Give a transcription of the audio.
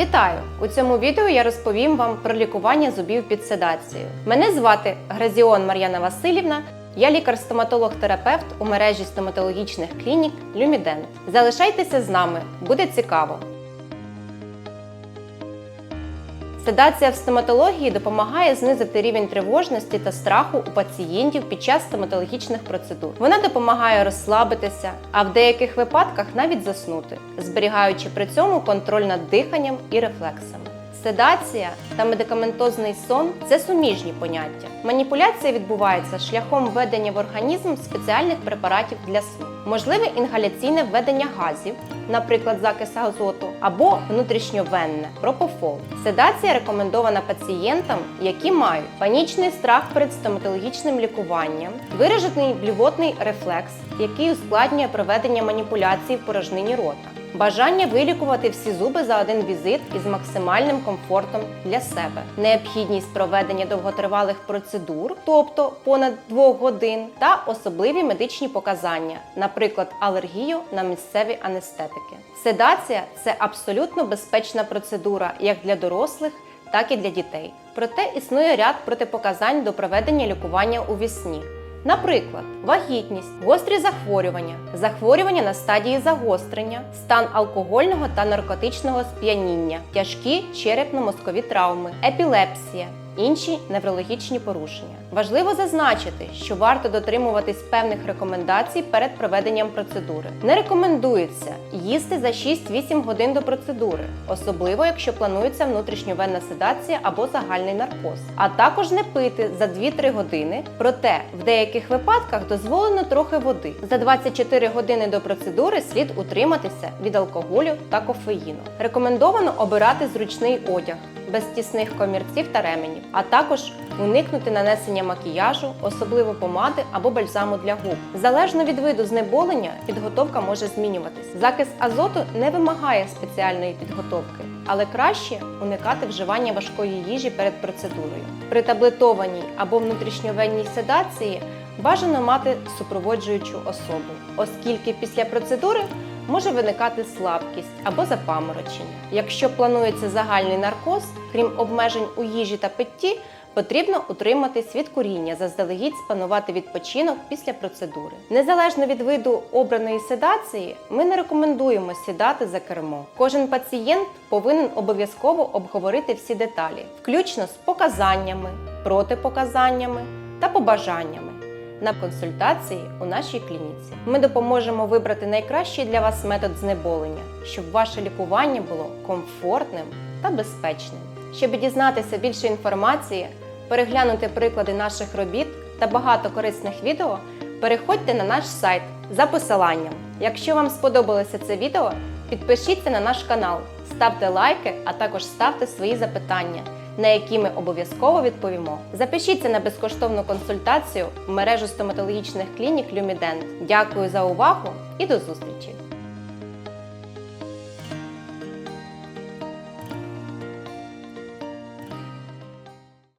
Вітаю! У цьому відео я розповім вам про лікування зубів під седацією. Мене звати Гразіон Мар'яна Васильівна. Я лікар-стоматолог-терапевт у мережі стоматологічних клінік Люмідент. Залишайтеся з нами, буде цікаво. Седація в стоматології допомагає знизити рівень тривожності та страху у пацієнтів під час стоматологічних процедур. Вона допомагає розслабитися, а в деяких випадках навіть заснути, зберігаючи при цьому контроль над диханням і рефлексами. Седація та медикаментозний сон це суміжні поняття. Маніпуляція відбувається шляхом введення в організм спеціальних препаратів для сну. Можливе інгаляційне введення газів, наприклад, закис азоту, або внутрішньовенне пропофол. Седація рекомендована пацієнтам, які мають панічний страх перед стоматологічним лікуванням, виражений блювотний рефлекс, який ускладнює проведення маніпуляцій в порожнині рота. Бажання вилікувати всі зуби за один візит із максимальним комфортом для себе, необхідність проведення довготривалих процедур, тобто понад 2 годин, та особливі медичні показання, наприклад, алергію на місцеві анестетики. Седація це абсолютно безпечна процедура як для дорослих, так і для дітей. Проте існує ряд протипоказань до проведення лікування у вісні. Наприклад, вагітність, гострі захворювання, захворювання на стадії загострення, стан алкогольного та наркотичного сп'яніння, тяжкі черепно-мозкові травми, епілепсія. Інші неврологічні порушення. Важливо зазначити, що варто дотримуватись певних рекомендацій перед проведенням процедури. Не рекомендується їсти за 6-8 годин до процедури, особливо якщо планується внутрішньовенна седація або загальний наркоз, а також не пити за 2-3 години. Проте в деяких випадках дозволено трохи води. За 24 години до процедури слід утриматися від алкоголю та кофеїну. Рекомендовано обирати зручний одяг без тісних комірців та ременів, а також уникнути нанесення макіяжу, особливо помади або бальзаму для губ. Залежно від виду знеболення, підготовка може змінюватись. Закис азоту не вимагає спеціальної підготовки, але краще уникати вживання важкої їжі перед процедурою. При таблетованій або внутрішньовенній седації бажано мати супроводжуючу особу, оскільки після процедури може виникати слабкість або запаморочення. Якщо планується загальний наркоз, крім обмежень у їжі та питті, потрібно утриматись від куріння, заздалегідь спланувати відпочинок після процедури. Незалежно від виду обраної седації, ми не рекомендуємо сідати за кермо. Кожен пацієнт повинен обов'язково обговорити всі деталі, включно з показаннями, протипоказаннями та побажаннями на консультації у нашій клініці. Ми допоможемо вибрати найкращий для вас метод знеболення, щоб ваше лікування було комфортним та безпечним. Щоб дізнатися більше інформації, переглянути приклади наших робіт та багато корисних відео, переходьте на наш сайт за посиланням. Якщо вам сподобалося це відео, підпишіться на наш канал, ставте лайки, а також ставте свої запитання на які ми обов'язково відповімо. Запишіться на безкоштовну консультацію в мережу стоматологічних клінік Люмідент. Дякую за увагу і до зустрічі!